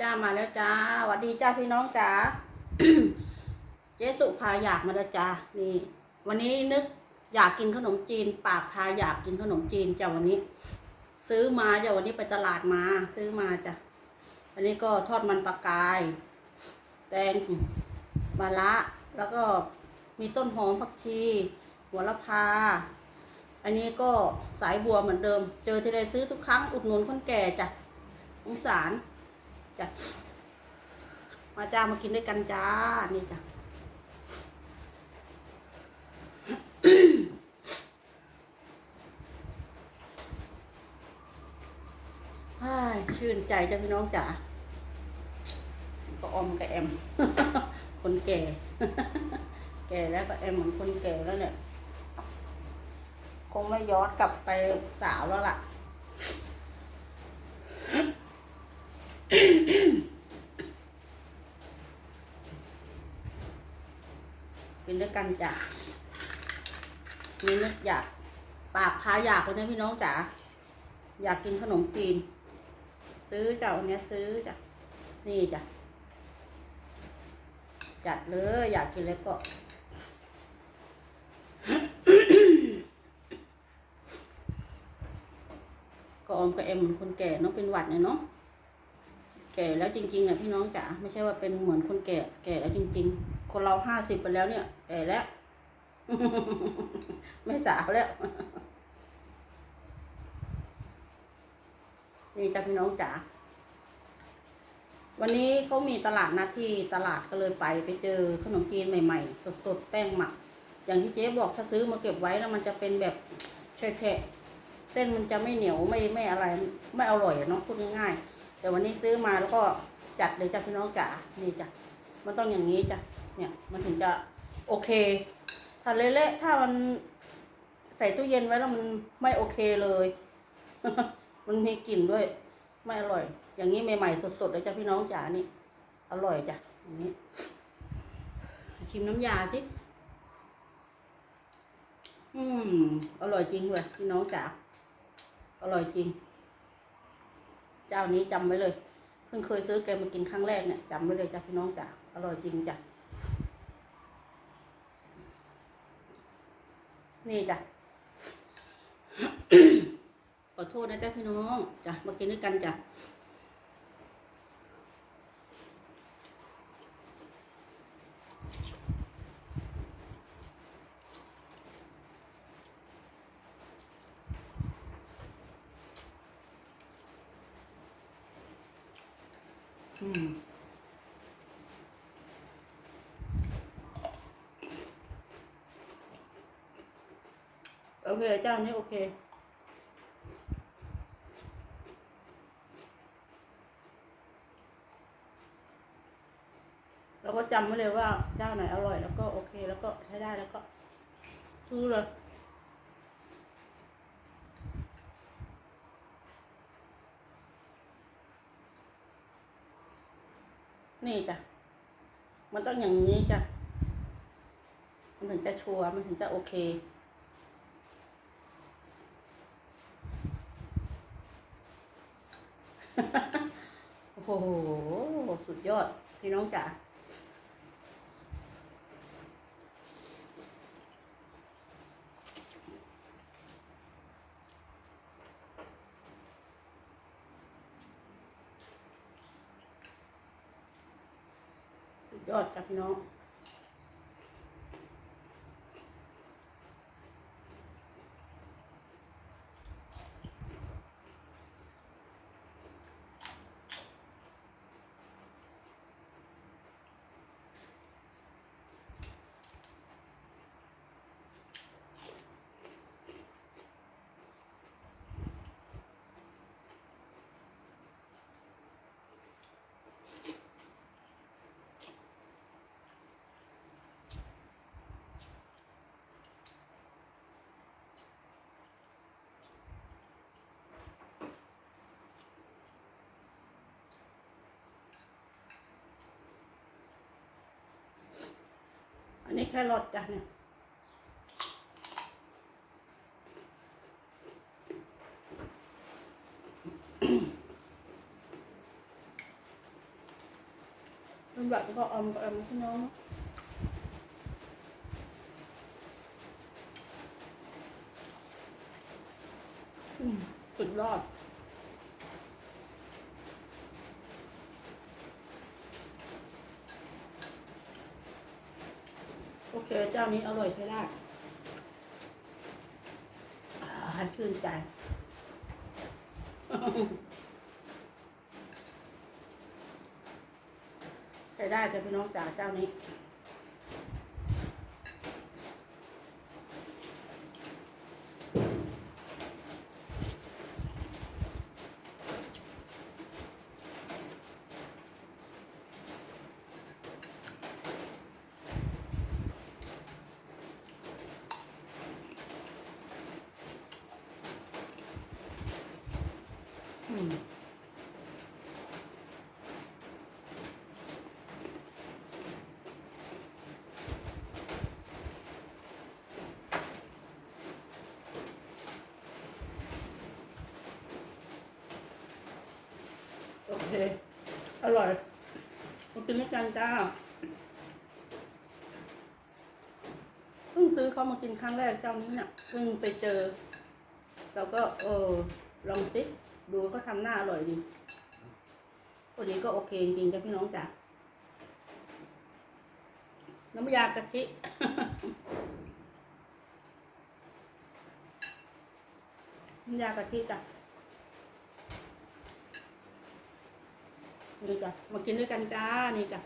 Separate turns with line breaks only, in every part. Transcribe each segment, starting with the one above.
จ้ามาแล้วจ้าสวัสดีจ้าพี่น้องจ๋าเจ๊สุพาอยากมาแล้วจ้านี่ วันนี้นึกอยากกินขนมจีน ปากพาอยากกินขนมจีนจ้าวันนี้ ซื้อมาจ้าวันนี้ไปตลาดมา ซื้อมาจ้ะอันนี้ก็ทอดมันปลากาย แตงมะระแล้วก็มีต้นหอมผักชี หัวละพา อันนี้ก็สายบัวเหมือนเดิม เจอที่ใดซื้อทุกครั้งอุดหนุนคนแก่จ้ะสงสาร จ้ะมาจ้ามากินด้วยกันจ้า นี่จ้ะอ้าชื่นใจจ้ะพี่น้องจ๋าก็อมกับแอม คนแก่ แก่แล้วก็แอมเหมือนคนแก่แล้วเนี่ย คงไม่ย้อนกลับไปสาวแล้วล่ะ กินด้วยกันจ้ะมีนึกอยากปากพาอยากคนนี้พี่น้องจ๋าอยากกินขนมจีน ซื้อจ้ะวันนี้ซื้อจ้ะนี่จ้ะจัดเลย อยากกินแล้วก็ก็อมกับเอ็มเหมือนคนแก่เนาะเป็นหวัดเนี่ยเนาะ แก่แล้วจริงๆอะพี่น้องจ๋าไม่ใช่ว่าเป็นเหมือนคนแก่ แก่แล้วจริง ๆ คนเราห้าสิบไปแล้วเนี่ย แก่แล้ว ไม่สาวแล้ว นี่จ้ะพี่น้องจ๋าวันนี้เขามีตลาดนัดที่ตลาดก็เลยไปไปเจอขนมจีนใหม่ ๆ สดๆ แป้งหมัก อย่างที่เจ๊บอกถ้าซื้อมาเก็บไว้แล้วมันจะเป็นแบบแฉะๆเส้นมันจะไม่เหนียวไม่ไม่อะไร ไม่อร่อยเนาะพูดง่ายๆ แต่วันนี้ซื้อมาแล้วก็จัดเลยจ้ะพี่น้องจ๋านี่จ้ะมันต้องอย่างนี้จ้ะเนี่ยมันถึงจะโอเค ถ้าเละๆถ้ามันใส่ตู้เย็นไว้แล้วมันไม่โอเคเลย มันมีกลิ่นด้วย ไม่อร่อย อย่างนี้ใหม่ๆสดๆเลยจ้ะพี่น้องจ๋านี่ อร่อยจ้ะอย่างนี้ ชิมน้ำยาสิอืม อร่อยจริงเว้ยพี่น้องจ๋าอร่อยจริง เจ้านี้จำไว้เลย เพิ่งเคยซื้อแกมากินครั้งแรกเนี่ยจำไว้เลยจ้ะพี่น้องจ้ะอร่อยจริงจ้ะนี่จ้ะขอโทษนะจ้ะพี่น้องจ้ะมากินด้วยกันจ้ะ โอเค เจ้านี้โอเคเราก็จำไว้เลยว่าเจ้าไหนอร่อยแล้วก็โอเค แล้วก็ใช้ได้แล้วก็ซื้อเลย นี่จ้ะ มันต้องอย่างนี้จ้ะ มันถึงจะชัวร์ มันถึงจะโอเค โอ้โห สุดยอด พี่น้องจ๋า ยอดจ้ะพี่น้อง ครอทจ้ะเนี่ยลำบากจบอกออมกับออมพี่น้อง โอเค เจ้านี้อร่อยใช้ได้อ่าชื่นใจ ใช้ได้จ้ะพี่น้องจ๋าเจ้านี้ อืม โอเค อร่อยมากินด้วยกันจ้าเพิ่งซื้อเขามากินครั้งแรกเจ้านี้เนี่ยเพิ่งไปเจอแล้วก็เออลองซิดูเขาทำหน้าอร่อยดีวันนี้ก็โอเคจริงจ้ะพี่น้องจ้ะน้ำยากะทิน้ำยากะทิจ้ะ นี่จ้ะมากินด้วยกันจ้า นี่จ้ะ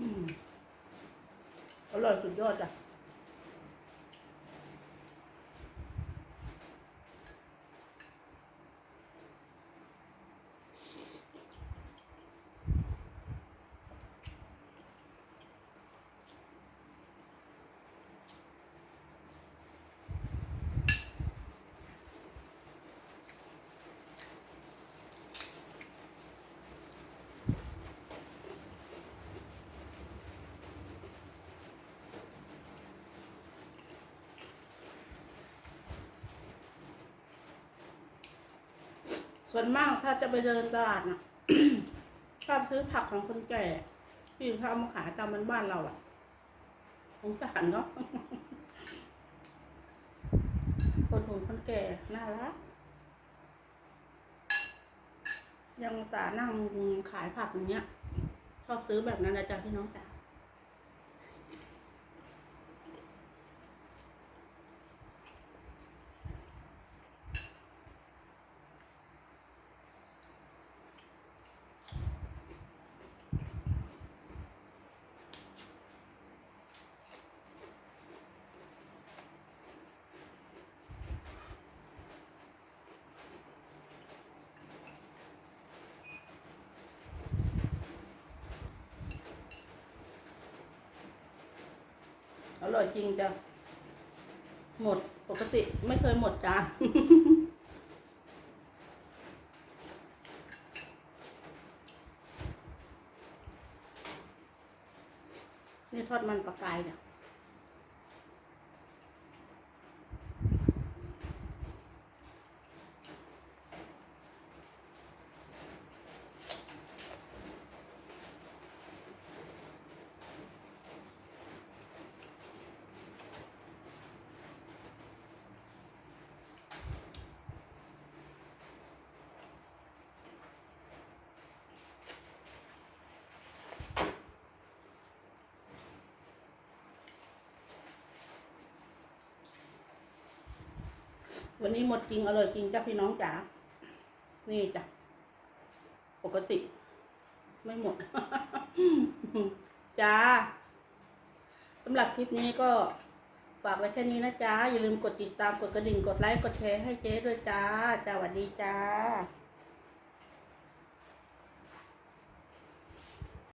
อืม อร่อยสุดยอดจ้ะ ส่วนมากถ้าจะไปเดินตลาดนะชอบซื้อผักของคนแก่ที่เขาเอามาขายตามบ้านเราอะสงสารเนาะคนหนุ่มคนแก่น่ารักยังตานั่งขายผักอย่างเงี้ย ชอบซื้อแบบนั้นนะจ๊ะพี่น้องจ๋า ร่อยจริงจ้ะ หมดปกติไม่เคยหมดจานนี่ทอดมันปลากายเนี่ย วันนี้หมดจริงอร่อยจริงจ้ะพี่น้องจ๋า นี่จ้ะ ปกติ ไม่หมด จ้าสำหรับคลิปนี้ก็ฝากไว้แค่นี้นะจ้าอย่าลืมกดติดตาม กดกระดิ่ง กดไลค์ กดแชร์ให้เจ๊ด้วยจ้าจ้าสวัสดีจ้า